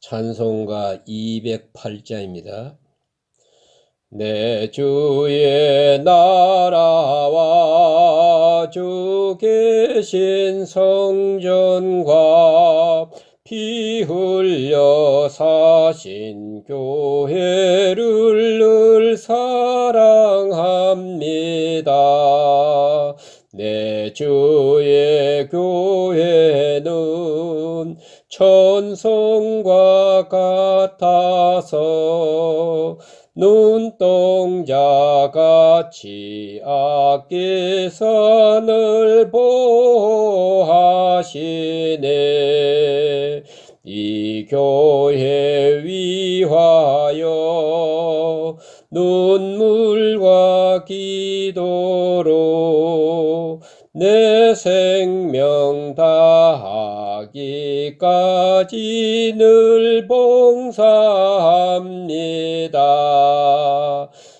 찬송가 208자입니다. 내 주의 나라와 주 계신 성전과 피 흘려 사신 교회를 늘 사랑합니다. 내 주의 교회는 천성과 같아서 눈동자 같이 아끼사 늘 보호하시네. 이 교회 위하여 눈물과 기도로 내 생명 다하기까지 늘 봉사합니다.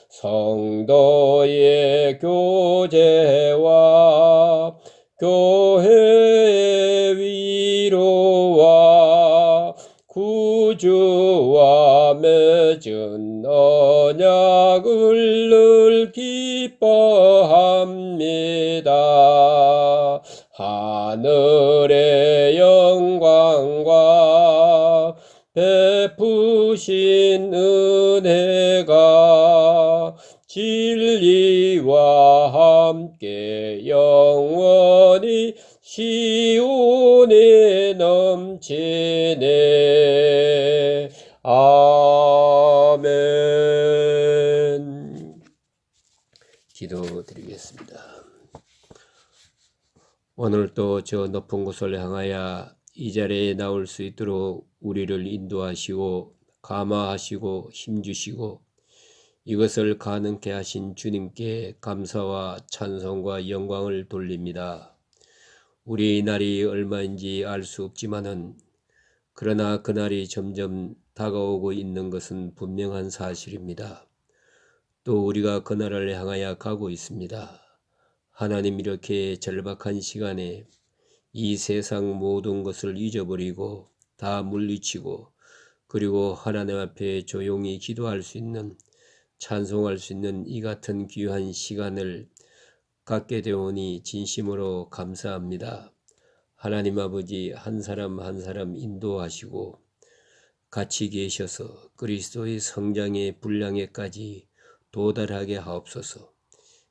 성도의 교제와 교회의 위로와 구주와 맺은 언약을 늘 기뻐합 하늘의 영광과 베푸신 은혜가 진리와 함께 영원히 시온에 넘치네. 아멘. 기도드리겠습니다. 오늘도 저 높은 곳을 향하여 이 자리에 나올 수 있도록 우리를 인도하시고 감화하시고 힘주시고 이것을 가능케 하신 주님께 감사와 찬송과 영광을 돌립니다. 우리 이 날이 얼마인지 알 수 없지만은 그러나 그날이 점점 다가오고 있는 것은 분명한 사실입니다. 또 우리가 그날을 향하여 가고 있습니다. 하나님 이렇게 절박한 시간에 이 세상 모든 것을 잊어버리고 다 물리치고 그리고 하나님 앞에 조용히 기도할 수 있는 찬송할 수 있는 이 같은 귀한 시간을 갖게 되오니 진심으로 감사합니다. 하나님 아버지 한 사람 한 사람 인도하시고 같이 계셔서 그리스도의 성장의 분량에까지 도달하게 하옵소서.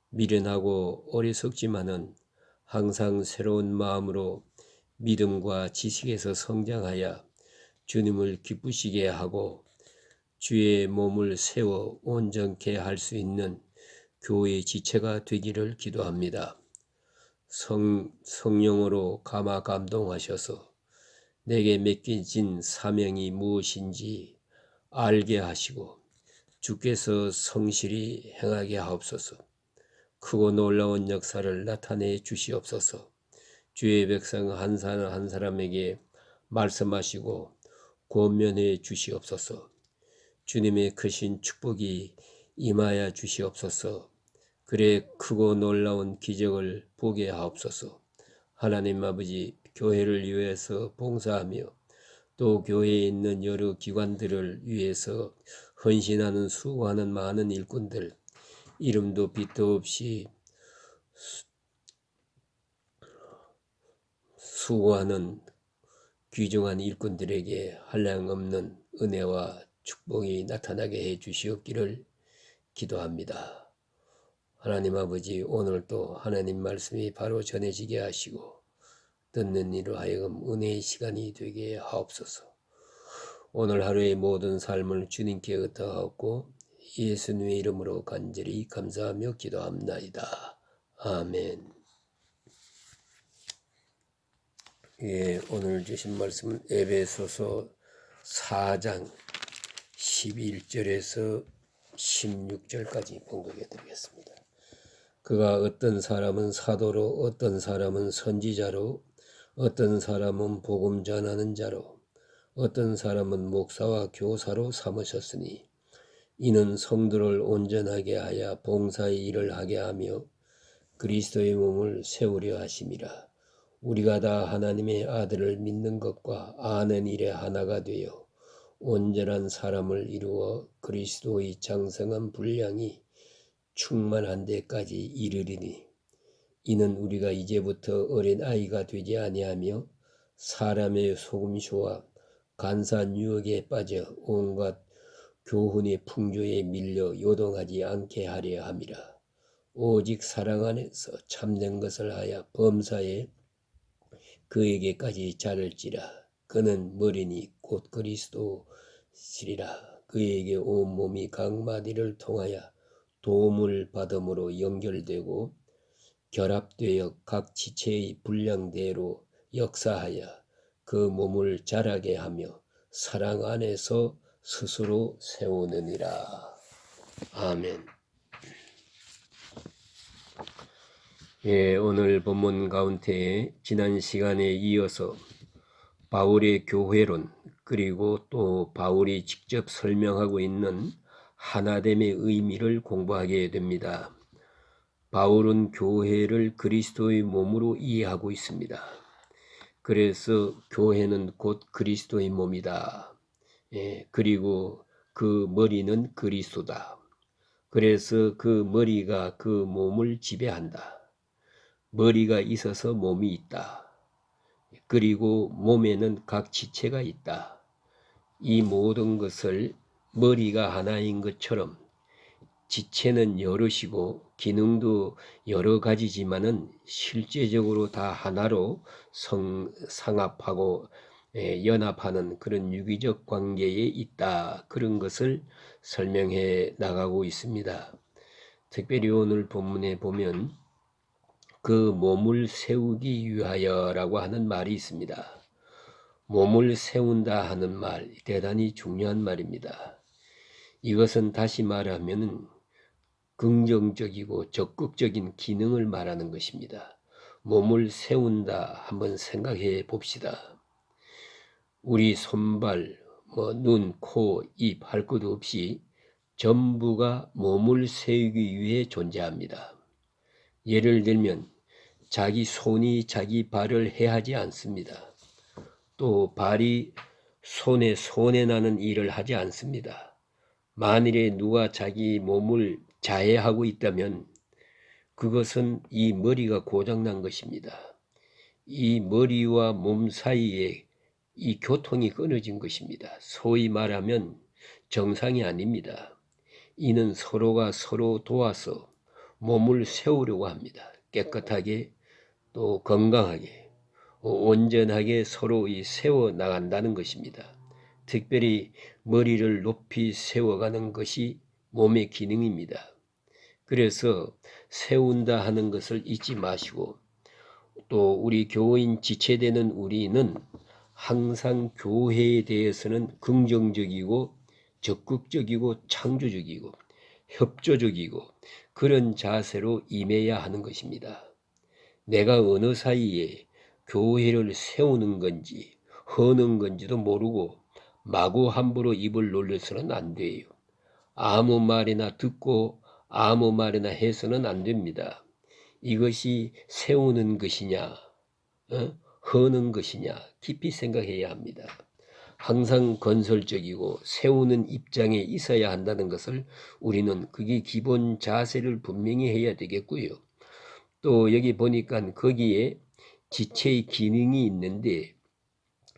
미련하고 어리석지만은 항상 새로운 마음으로 믿음과 지식에서 성장하여 주님을 기쁘시게 하고 주의 몸을 세워 온전케 할 수 있는 교회의 지체가 되기를 기도합니다. 성, 성령으로 감화 감동하셔서 내게 맡겨진 사명이 무엇인지 알게 하시고 주께서 성실히 행하게 하옵소서 크고 놀라운 역사를 나타내 주시옵소서 주의 백성 한 사람 한 사람에게 말씀하시고 권면해 주시옵소서 주님의 크신 축복이 임하여 주시옵소서. 그래 크고 놀라운 기적을 보게 하옵소서. 하나님 아버지 교회를 위해서 봉사하며 또 교회에 있는 여러 기관들을 위해서 헌신하는 수고하는 많은 일꾼들 이름도 빛도 없이 수고하는 귀중한 일꾼들에게 한량없는 은혜와 축복이 나타나게 해 주시옵기를 기도합니다. 하나님 아버지 오늘도 하나님 말씀이 바로 전해지게 하시고 듣는 이로 하여금 은혜의 시간이 되게 하옵소서. 오늘 하루의 모든 삶을 주님께 의탁하고 예수님의 이름으로 간절히 감사하며 기도합나이다. 아멘. 예, 오늘 주신 말씀은 에베소서 4장 11절에서 16절까지 봉독해 드리겠습니다. 그가 어떤 사람은 사도로 어떤 사람은 선지자로 어떤 사람은 복음 전하는 자로 어떤 사람은 목사와 교사로 삼으셨으니 이는 성도를 온전하게 하여 봉사의 일을 하게 하며 그리스도의 몸을 세우려 하심이라. 우리가 다 하나님의 아들을 믿는 것과 아는 일에 하나가 되어 온전한 사람을 이루어 그리스도의 장성한 분량이 충만한 데까지 이르리니 이는 우리가 이제부터 어린 아이가 되지 아니하며 사람의 속임수와 간사한 유혹에 빠져 온갖 교훈의 풍조에 밀려 요동하지 않게 하려 함이라. 오직 사랑 안에서 참된 것을 하여 범사에 그에게까지 자를지라. 그는 머리니 곧 그리스도시리라. 그에게 온 몸이 각 마디를 통하여 도움을 받음으로 연결되고 결합되어 각 지체의 분량대로 역사하여 그 몸을 자라게 하며 사랑 안에서 스스로 세우느니라. 아멘. 예, 오늘 본문 가운데 지난 시간에 이어서 바울의 교회론 그리고 또 바울이 직접 설명하고 있는 하나됨의 의미를 공부하게 됩니다. 바울은 교회를 그리스도의 몸으로 이해하고 있습니다. 그래서 교회는 곧 그리스도의 몸이다. 예, 그리고 그 머리는 그리스도다. 그래서 그 머리가 그 몸을 지배한다. 머리가 있어서 몸이 있다. 그리고 몸에는 각 지체가 있다. 이 모든 것을 머리가 하나인 것처럼 지체는 여럿이고 기능도 여러 가지지만은 실제적으로 다 하나로 성, 상합하고 예, 연합하는 그런 유기적 관계에 있다. 그런 것을 설명해 나가고 있습니다. 특별히 오늘 본문에 보면 그 몸을 세우기 위하여라고 하는 말이 있습니다. 몸을 세운다 하는 말 대단히 중요한 말입니다. 이것은 다시 말하면 긍정적이고 적극적인 기능을 말하는 것입니다. 몸을 세운다 한번 생각해 봅시다. 우리 손발, 뭐 눈, 코, 입 할 것 없이 전부가 몸을 세우기 위해 존재합니다. 예를 들면 자기 손이 자기 발을 해하지 않습니다. 또 발이 손에 손에 나는 일을 하지 않습니다. 만일에 누가 자기 몸을 자해하고 있다면 그것은 이 머리가 고장난 것입니다. 이 머리와 몸 사이에 이 교통이 끊어진 것입니다. 소위 말하면 정상이 아닙니다. 이는 서로가 서로 도와서 몸을 세우려고 합니다. 깨끗하게 또 건강하게 온전하게 서로 세워 나간다는 것입니다. 특별히 머리를 높이 세워가는 것이 몸의 기능입니다. 그래서 세운다 하는 것을 잊지 마시고 또 우리 교인 지체되는 우리는 항상 교회에 대해서는 긍정적이고 적극적이고 창조적이고 협조적이고 그런 자세로 임해야 하는 것입니다. 내가 어느 사이에 교회를 세우는 건지 허는 건지도 모르고 마구 함부로 입을 놀려서는 안 돼요. 아무 말이나 듣고 아무 말이나 해서는 안 됩니다. 이것이 세우는 것이냐, 어? 허는 것이냐 깊이 생각해야 합니다. 항상 건설적이고 세우는 입장에 있어야 한다는 것을 우리는 그게 기본 자세를 분명히 해야 되겠고요. 또 여기 보니까 거기에 지체의 기능이 있는데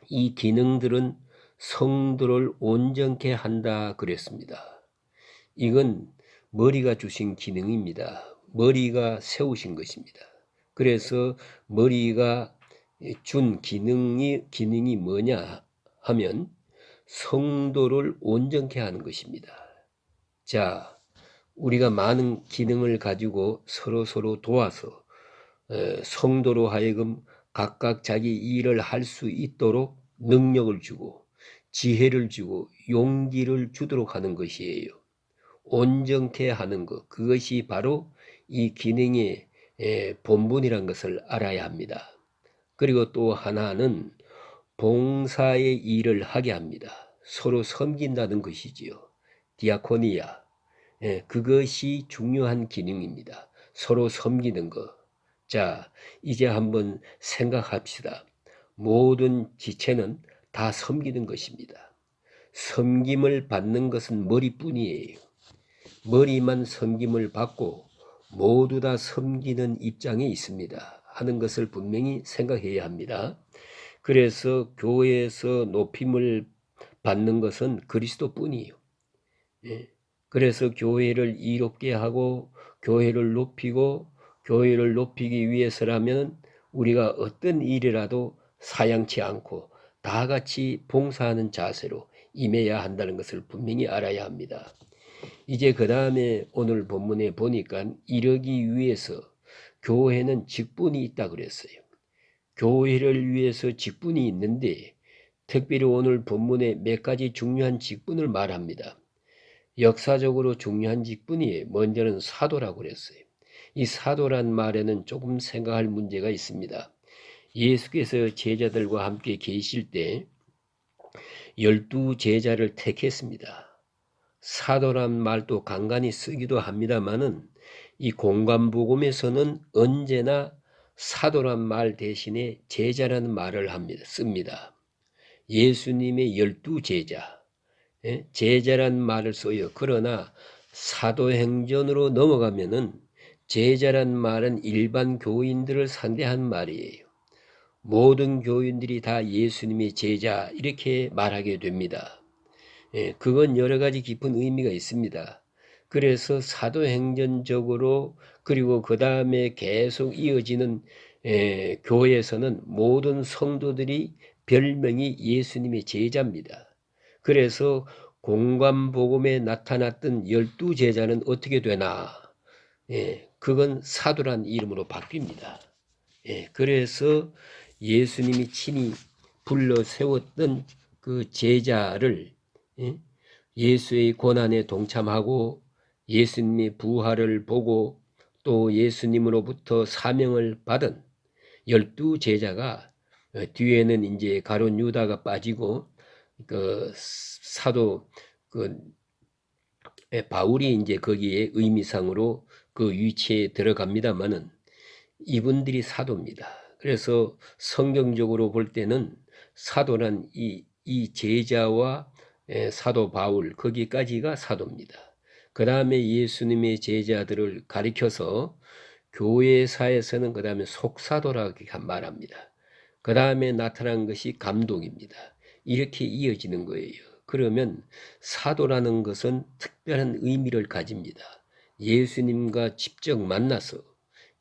이 기능들은 성도를 온전케 한다 그랬습니다. 이건 머리가 주신 기능입니다. 머리가 세우신 것입니다. 그래서 머리가 준 기능이 기능이 뭐냐 하면 성도를 온전케 하는 것입니다. 자, 우리가 많은 기능을 가지고 서로 서로 도와서 성도로 하여금 각각 자기 일을 할 수 있도록 능력을 주고 지혜를 주고 용기를 주도록 하는 것이에요. 온전케 하는 것 그것이 바로 이 기능의 본분이란 것을 알아야 합니다. 그리고 또 하나는 봉사의 일을 하게 합니다. 서로 섬긴다는 것이지요. 디아코니아. 예, 그것이 중요한 기능입니다. 서로 섬기는 것. 자, 이제 한번 생각합시다. 모든 지체는 다 섬기는 것입니다. 섬김을 받는 것은 머리뿐이에요. 머리만 섬김을 받고 모두 다 섬기는 입장에 있습니다. 하는 것을 분명히 생각해야 합니다. 그래서 교회에서 높임을 받는 것은 그리스도뿐이에요. 예. 그래서 교회를 이롭게 하고 교회를 높이고 교회를 높이기 위해서라면 우리가 어떤 일이라도 사양치 않고 다 같이 봉사하는 자세로 임해야 한다는 것을 분명히 알아야 합니다. 이제 그 다음에 오늘 본문에 보니까 이러기 위해서 교회는 직분이 있다 그랬어요. 교회를 위해서 직분이 있는데 특별히 오늘 본문에 몇 가지 중요한 직분을 말합니다. 역사적으로 중요한 직분이 먼저는 사도라고 그랬어요. 이 사도란 말에는 조금 생각할 문제가 있습니다. 예수께서 제자들과 함께 계실 때 열두 제자를 택했습니다. 사도란 말도 간간히 쓰기도 합니다만은 이 공간복음에서는 언제나 사도란 말 대신에 제자라는 말을 합니다. 씁니다. 예수님의 열두 제자, 예? 제자란 말을 써요. 그러나 사도행전으로 넘어가면은 제자란 말은 일반 교인들을 상대한 말이에요. 모든 교인들이 다 예수님의 제자 이렇게 말하게 됩니다. 예, 그건 여러 가지 깊은 의미가 있습니다. 그래서 사도행전적으로 그리고 그 다음에 계속 이어지는 예, 교회에서는 모든 성도들이 별명이 예수님의 제자입니다. 그래서 공관복음에 나타났던 열두 제자는 어떻게 되나? 예, 그건 사도란 이름으로 바뀝니다. 예, 그래서 예수님이 친히 불러 세웠던 그 제자를 예, 예수의 고난에 동참하고 예수님의 부활을 보고 또 예수님으로부터 사명을 받은 열두 제자가 어, 뒤에는 이제 가론 유다가 빠지고 그 사도 그 바울이 이제 거기에 의미상으로 그 위치에 들어갑니다만은 이분들이 사도입니다. 그래서 성경적으로 볼 때는 사도란 이, 이 제자와 사도 바울 거기까지가 사도입니다. 그 다음에 예수님의 제자들을 가리켜서 교회사에서는 그 다음에 속사도라고 말합니다. 그 다음에 나타난 것이 감독입니다. 이렇게 이어지는 거예요. 그러면 사도라는 것은 특별한 의미를 가집니다. 예수님과 직접 만나서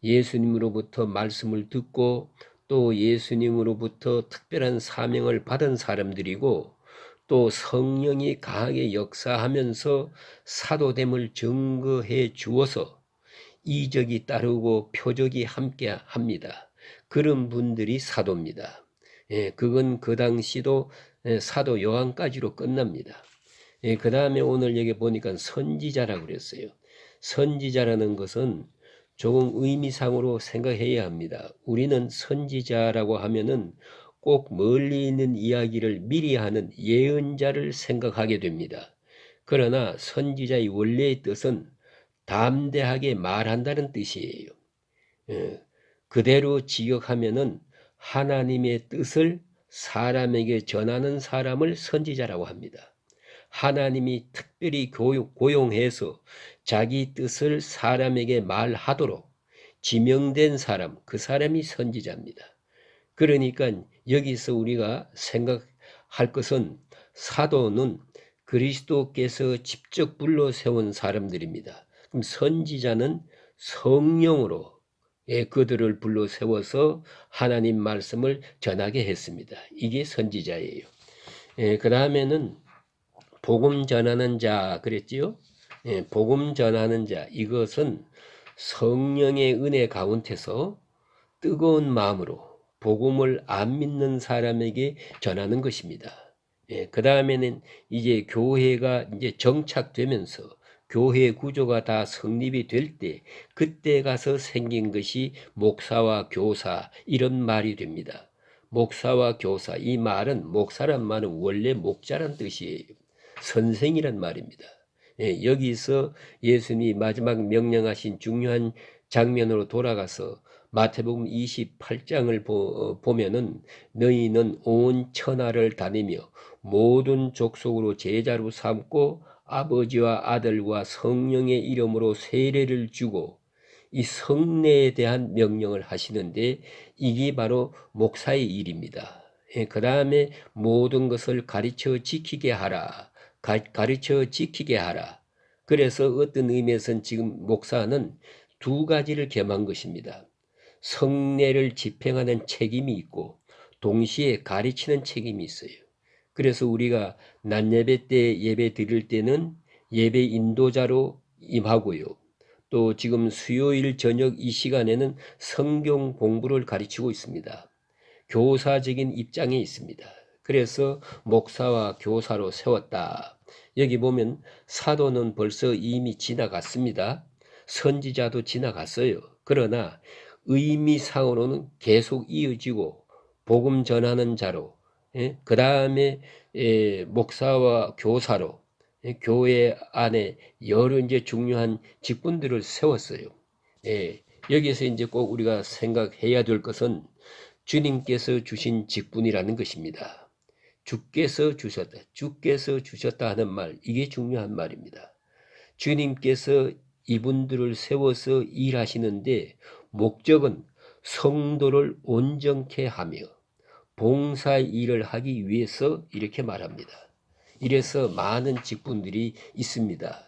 예수님으로부터 말씀을 듣고 또 예수님으로부터 특별한 사명을 받은 사람들이고 또 성령이 강하게 역사하면서 사도됨을 증거해 주어서 이적이 따르고 표적이 함께 합니다. 그런 분들이 사도입니다. 예, 그건 그 당시도 예, 사도 요한까지로 끝납니다. 예, 그 다음에 오늘 여기 보니까 선지자라고 그랬어요. 선지자라는 것은 조금 의미상으로 생각해야 합니다. 우리는 선지자라고 하면은 꼭 멀리 있는 이야기를 미리 하는 예언자를 생각하게 됩니다. 그러나 선지자의 원래의 뜻은 담대하게 말한다는 뜻이에요. 예, 그대로 지역하면은 하나님의 뜻을 사람에게 전하는 사람을 선지자라고 합니다. 하나님이 특별히 고용해서 자기 뜻을 사람에게 말하도록 지명된 사람, 그 사람이 선지자입니다. 그러니까 여기서 우리가 생각할 것은 사도는 그리스도께서 직접 불러 세운 사람들입니다. 그럼 선지자는 성령으로 예, 그들을 불러 세워서 하나님 말씀을 전하게 했습니다. 이게 선지자예요. 예, 그 다음에는 복음 전하는 자 그랬지요. 예, 복음 전하는 자 이것은 성령의 은혜 가운데서 뜨거운 마음으로 복음을 안 믿는 사람에게 전하는 것입니다. 예, 그 다음에는 이제 교회가 이제 정착되면서 교회 구조가 다 성립이 될 때 그때 가서 생긴 것이 목사와 교사 이런 말이 됩니다. 목사와 교사 이 말은 목사란 말은 원래 목자란 뜻이에요. 선생이란 말입니다. 예, 여기서 예수님이 마지막 명령하신 중요한 장면으로 돌아가서 마태복음 28장을 보, 어, 보면은 너희는 온 천하를 다니며 모든 족속으로 제자로 삼고 아버지와 아들과 성령의 이름으로 세례를 주고 이 성례에 대한 명령을 하시는데 이게 바로 목사의 일입니다. 그 다음에 모든 것을 가르쳐 지키게 하라. 가, 가르쳐 지키게 하라. 그래서 어떤 의미에서는 지금 목사는 두 가지를 겸한 것입니다. 성례를 집행하는 책임이 있고 동시에 가르치는 책임이 있어요. 그래서 우리가 낮 예배 때 예배 드릴 때는 예배 인도자로 임하고요. 또 지금 수요일 저녁 이 시간에는 성경 공부를 가르치고 있습니다. 교사적인 입장에 있습니다. 그래서 목사와 교사로 세웠다. 여기 보면 사도는 벌써 이미 지나갔습니다. 선지자도 지나갔어요. 그러나 의미상으로는 계속 이어지고 복음 전하는 자로 그 다음에 목사와 교사로 예, 교회 안에 여러 이제 중요한 직분들을 세웠어요. 예, 여기서 이제 꼭 우리가 생각해야 될 것은 주님께서 주신 직분이라는 것입니다. 주께서 주셨다. 주께서 주셨다 하는 말, 이게 중요한 말입니다. 주님께서 이분들을 세워서 일하시는데 목적은 성도를 온전케 하며 봉사 일을 하기 위해서 이렇게 말합니다. 이래서 많은 직분들이 있습니다.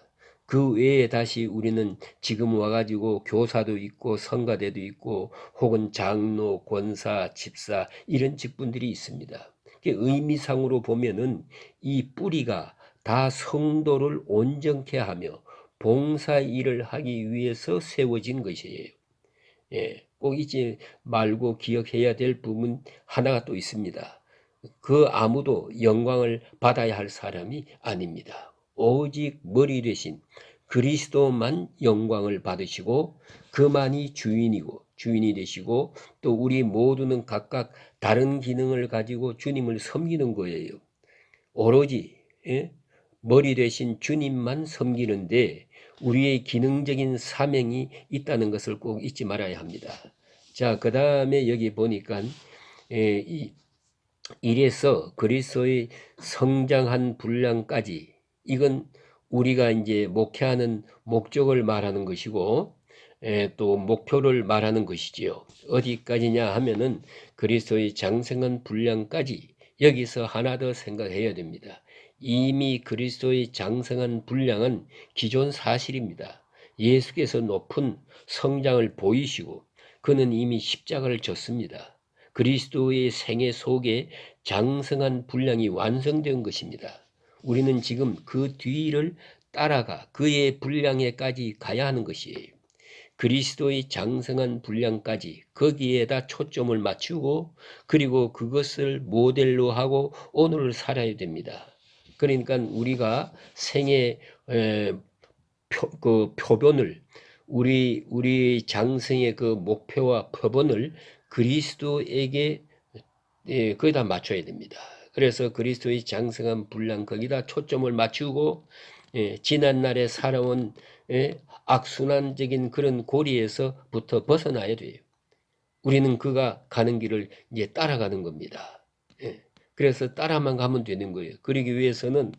그 외에 다시 우리는 지금 와가지고 교사도 있고 성가대도 있고 혹은 장로, 권사, 집사 이런 직분들이 있습니다. 의미상으로 보면은 이 뿌리가 다 성도를 온전케 하며 봉사 일을 하기 위해서 세워진 것이에요. 예, 꼭 잊지 말고 기억해야 될 부분 하나가 또 있습니다. 그 아무도 영광을 받아야 할 사람이 아닙니다. 오직 머리 대신 그리스도만 영광을 받으시고 그만이 주인이고 주인이 되시고 또 우리 모두는 각각 다른 기능을 가지고 주님을 섬기는 거예요. 오로지 예? 머리 대신 주님만 섬기는데 우리의 기능적인 사명이 있다는 것을 꼭 잊지 말아야 합니다. 자, 그 다음에 여기 보니까 예, 이 이래서 그리스도의 성장한 분량까지 이건 우리가 이제 목회하는 목적을 말하는 것이고 에, 또 목표를 말하는 것이지요. 어디까지냐 하면은 그리스도의 장생한 분량까지 여기서 하나 더 생각해야 됩니다. 이미 그리스도의 장성한 분량은 기존 사실입니다. 예수께서 높은 성장을 보이시고 그는 이미 십자가를 졌습니다. 그리스도의 생애 속에 장성한 분량이 완성된 것입니다. 우리는 지금 그 뒤를 따라가 그의 분량에까지 가야 하는 것이에요. 그리스도의 장성한 분량까지 거기에다 초점을 맞추고 그리고 그것을 모델로 하고 오늘을 살아야 됩니다. 그러니까 우리가 생애 에, 표, 그 표본을 우리 우리 장성의 그 목표와 표본을 그리스도에게 예, 거기다 맞춰야 됩니다. 그래서 그리스도의 장성한 분량 거기다 초점을 맞추고 예, 지난 날에 살아온 예, 악순환적인 그런 고리에서부터 벗어나야 돼요. 우리는 그가 가는 길을 이제 따라가는 겁니다. 예, 그래서 따라만 가면 되는 거예요. 그러기 위해서는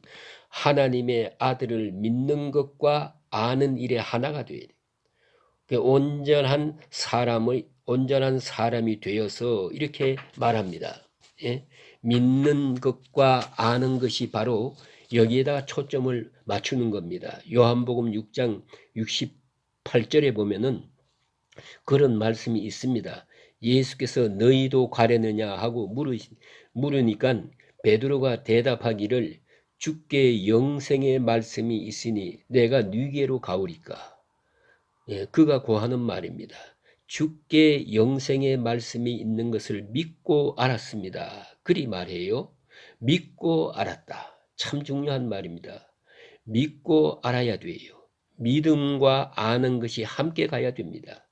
하나님의 아들을 믿는 것과 아는 일에 하나가 돼야 돼요. 그 온전한 사람의 온전한 사람이 되어서 이렇게 말합니다. 예? 믿는 것과 아는 것이 바로 여기에다 초점을 맞추는 겁니다. 요한복음 6장 68절에 보면은 그런 말씀이 있습니다. 예수께서 너희도 가려느냐 하고 물으, 물으니까 베드로가 대답하기를 주께 영생의 말씀이 있으니 내가 네게로 가오리까. 예, 그가 고하는 말입니다. 주께 영생의 말씀이 있는 것을 믿고 알았습니다. 그리 말해요. 믿고 알았다. 참 중요한 말입니다. 믿고 알아야 돼요. 믿음과 아는 것이 함께 가야 됩니다.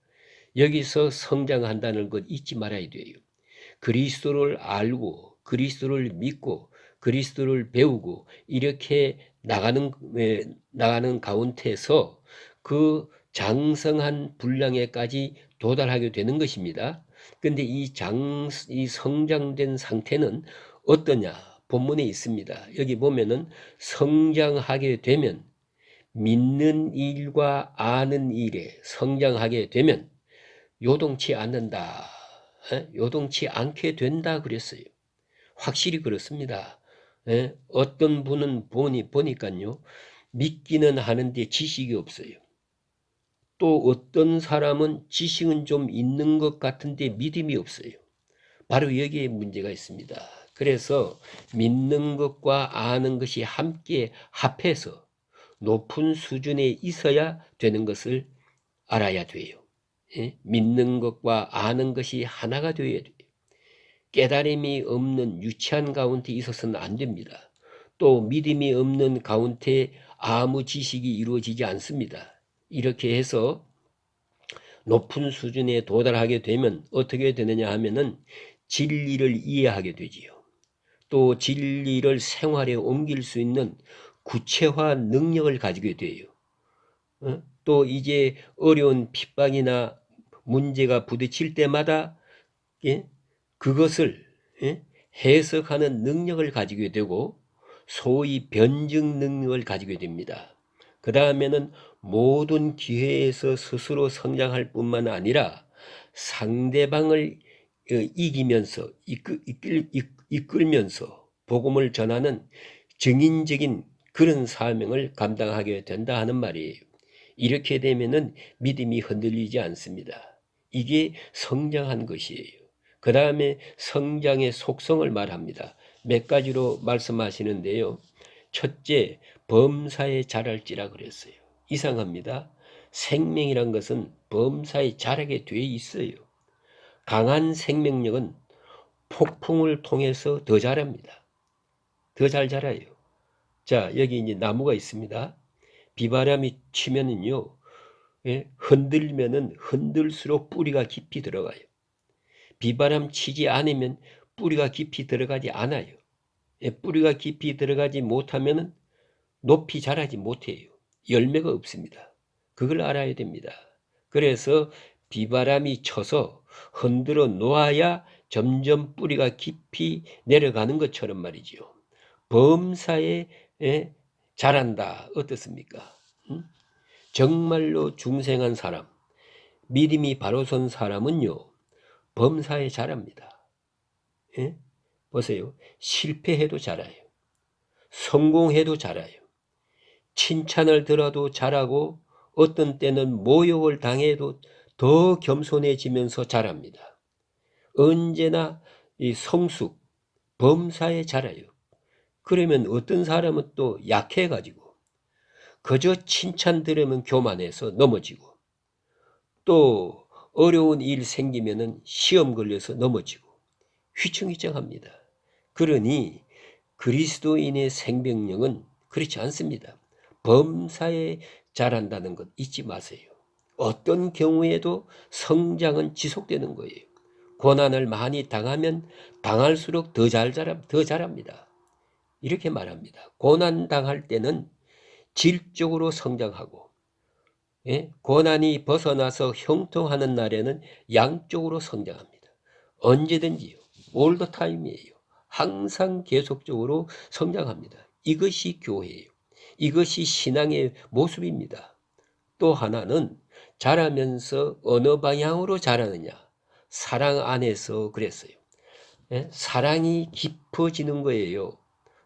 여기서 성장한다는 것 잊지 말아야 돼요. 그리스도를 알고 그리스도를 믿고 그리스도를 배우고 이렇게 나가는 나가는 가운데서 그 장성한 분량에까지 도달하게 되는 것입니다. 근데 이 장, 이 성장된 상태는 어떠냐? 본문에 있습니다. 여기 보면은 성장하게 되면 믿는 일과 아는 일에 성장하게 되면 요동치 않는다. 에? 요동치 않게 된다 그랬어요. 확실히 그렇습니다. 에? 어떤 분은 보니 보니까요. 믿기는 하는데 지식이 없어요. 또 어떤 사람은 지식은 좀 있는 것 같은데 믿음이 없어요. 바로 여기에 문제가 있습니다. 그래서 믿는 것과 아는 것이 함께 합해서 높은 수준에 있어야 되는 것을 알아야 돼요. 예? 믿는 것과 아는 것이 하나가 되어야 돼요. 깨달음이 없는 유치한 가운데 있어서는 안 됩니다. 또 믿음이 없는 가운데 아무 지식이 이루어지지 않습니다. 이렇게 해서 높은 수준에 도달하게 되면 어떻게 되느냐 하면은 진리를 이해하게 되지요. 또 진리를 생활에 옮길 수 있는 구체화 능력을 가지게 돼요. 어? 또 이제 어려운 핍박이나 문제가 부딪힐 때마다 예? 그것을 예? 해석하는 능력을 가지게 되고 소위 변증 능력을 가지게 됩니다. 그 다음에는 모든 기회에서 스스로 성장할 뿐만 아니라 상대방을 어, 이기면서 이끌, 이끌, 이끌면서 복음을 전하는 증인적인 그런 사명을 감당하게 된다 하는 말이에요. 이렇게 되면은 믿음이 흔들리지 않습니다. 이게 성장한 것이에요. 그 다음에 성장의 속성을 말합니다. 몇 가지로 말씀하시는데요. 첫째, 범사에 자랄지라 그랬어요. 이상합니다. 생명이란 것은 범사에 자라게 돼 있어요. 강한 생명력은 폭풍을 통해서 더 자랍니다. 더 잘 자라요. 자, 여기 이제 나무가 있습니다. 비바람이 치면은요, 예, 흔들면은 흔들수록 뿌리가 깊이 들어가요. 비바람 치지 않으면 뿌리가 깊이 들어가지 않아요. 예, 뿌리가 깊이 들어가지 못하면은 높이 자라지 못해요. 열매가 없습니다. 그걸 알아야 됩니다. 그래서 비바람이 쳐서 흔들어 놓아야 점점 뿌리가 깊이 내려가는 것처럼 말이지요. 범사에 예, 자란다. 어떻습니까? 음? 정말로 중생한 사람, 믿음이 바로 선 사람은요, 범사에 자랍니다. 예? 보세요. 실패해도 자라요. 성공해도 자라요. 칭찬을 들어도 자라고 어떤 때는 모욕을 당해도 더 겸손해지면서 자랍니다. 언제나 이 성숙, 범사에 자라요. 그러면 어떤 사람은 또 약해가지고 그저 칭찬 들으면 교만해서 넘어지고 또 어려운 일 생기면은 시험 걸려서 넘어지고 휘청휘청합니다. 그러니 그리스도인의 생명력은 그렇지 않습니다. 범사에 자란다는 것 잊지 마세요. 어떤 경우에도 성장은 지속되는 거예요. 고난을 많이 당하면 당할수록 더 잘 자랍, 더 잘합니다. 이렇게 말합니다. 고난 당할 때는 질적으로 성장하고, 예? 고난이 벗어나서 형통하는 날에는 양쪽으로 성장합니다. 언제든지요. 올더 타임이에요. 항상 계속적으로 성장합니다. 이것이 교회예요. 이것이 신앙의 모습입니다. 또 하나는 자라면서 어느 방향으로 자라느냐. 사랑 안에서 그랬어요. 예? 사랑이 깊어지는 거예요.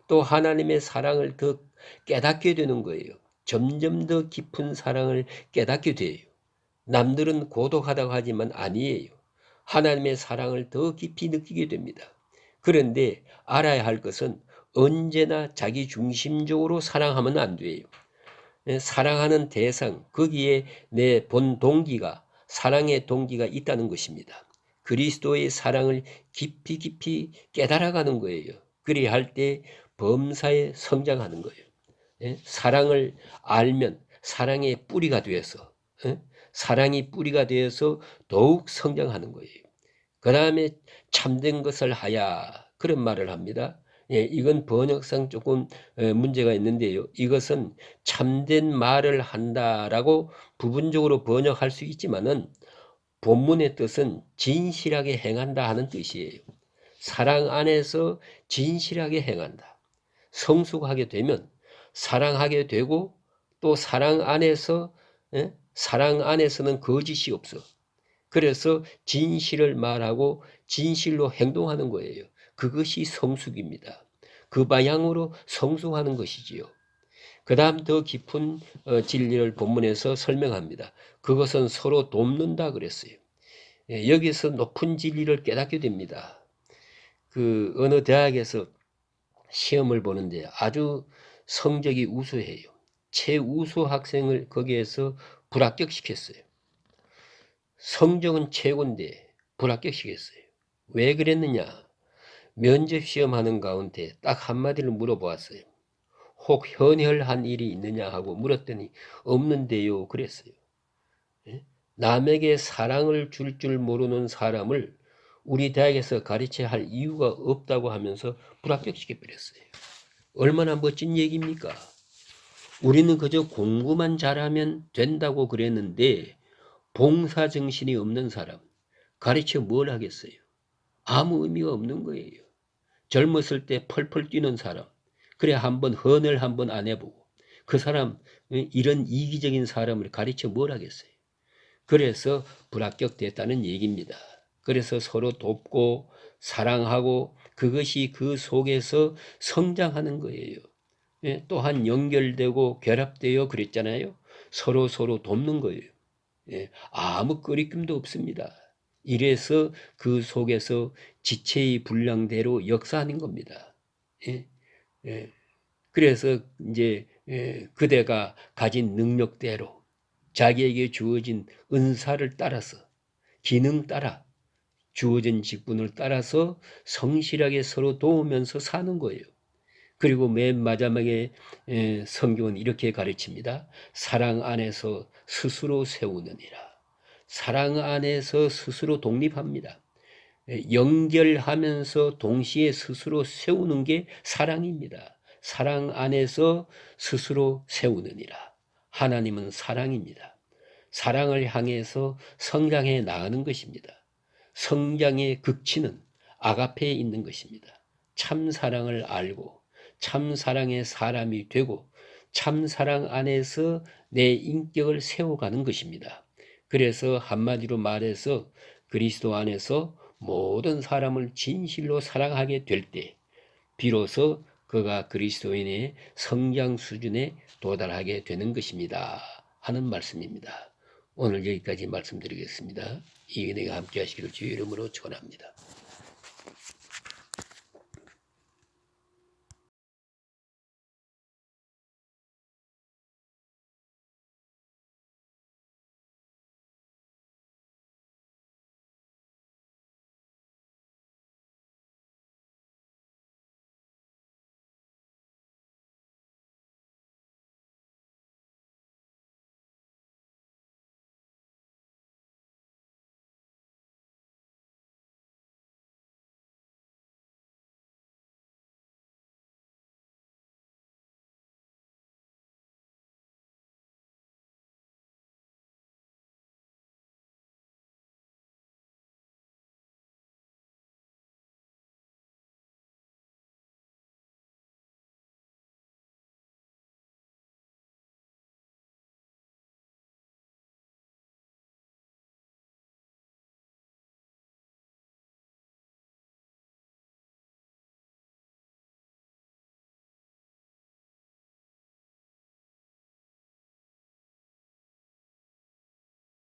또 하나님의 사랑을 더 깨닫게 되는 거예요. 점점 더 깊은 사랑을 깨닫게 돼요. 남들은 고독하다고 하지만 아니에요. 하나님의 사랑을 더 깊이 느끼게 됩니다. 그런데 알아야 할 것은 언제나 자기 중심적으로 사랑하면 안 돼요. 예, 사랑하는 대상, 거기에 내 본 동기가, 사랑의 동기가 있다는 것입니다. 그리스도의 사랑을 깊이 깊이 깨달아가는 거예요. 그리 할 때 범사에 성장하는 거예요. 예? 사랑을 알면 사랑의 뿌리가 되어서 예? 사랑이 뿌리가 되어서 더욱 성장하는 거예요. 그 다음에 참된 것을 하야 그런 말을 합니다. 예, 이건 번역상 조금 문제가 있는데요. 이것은 참된 말을 한다라고 부분적으로 번역할 수 있지만은 본문의 뜻은 진실하게 행한다 하는 뜻이에요. 사랑 안에서 진실하게 행한다. 성숙하게 되면 사랑하게 되고 또 사랑 안에서 예? 사랑 안에서는 거짓이 없어. 그래서 진실을 말하고 진실로 행동하는 거예요. 그것이 성숙입니다. 그 방향으로 성숙하는 것이지요. 그 다음 더 깊은 어, 진리를 본문에서 설명합니다. 그것은 서로 돕는다 그랬어요. 예, 여기서 높은 진리를 깨닫게 됩니다. 그 어느 대학에서 시험을 보는데 아주 성적이 우수해요. 최우수 학생을 거기에서 불합격시켰어요. 성적은 최고인데 불합격시켰어요. 왜 그랬느냐? 면접 시험 하는 가운데 딱 한마디를 물어보았어요. 혹 현혈한 일이 있느냐 하고 물었더니 없는데요. 그랬어요. 예? 남에게 사랑을 줄줄 모르는 사람을 우리 대학에서 가르쳐야 할 이유가 없다고 하면서 불합격시켜 버렸어요. 얼마나 멋진 얘기입니까? 우리는 그저 공부만 잘하면 된다고 그랬는데 봉사 정신이 없는 사람 가르쳐 뭘 하겠어요? 아무 의미가 없는 거예요. 젊었을 때 펄펄 뛰는 사람 그래 한번 헌을 한번 안 해보고 그 사람 이런 이기적인 사람을 가르쳐 뭘 하겠어요? 그래서 불합격됐다는 얘기입니다. 그래서 서로 돕고 사랑하고 그것이 그 속에서 성장하는 거예요. 예, 또한 연결되고 결합되어 그랬잖아요. 서로 서로 돕는 거예요. 예, 아무 끄리낌도 없습니다. 이래서 그 속에서 지체의 분량대로 역사하는 겁니다. 예, 예. 그래서 이제 예, 그대가 가진 능력대로 자기에게 주어진 은사를 따라서 기능 따라 주어진 직분을 따라서 성실하게 서로 도우면서 사는 거예요. 그리고 맨 마지막에 에, 성경은 이렇게 가르칩니다. 사랑 안에서 스스로 세우느니라. 사랑 안에서 스스로 독립합니다. 에, 연결하면서 동시에 스스로 세우는 게 사랑입니다. 사랑 안에서 스스로 세우느니라. 하나님은 사랑입니다. 사랑을 향해서 성장해 나가는 것입니다. 성장의 극치는 아가페에 있는 것입니다. 참 사랑을 알고 참 사랑의 사람이 되고 참 사랑 안에서 내 인격을 세워가는 것입니다. 그래서 한마디로 말해서 그리스도 안에서 모든 사람을 진실로 사랑하게 될 때 비로소 그가 그리스도인의 성장 수준에 도달하게 되는 것입니다. 하는 말씀입니다. 오늘 여기까지 말씀드리겠습니다. 이 은혜가 함께 하시기를 주의 이름으로 축원합니다.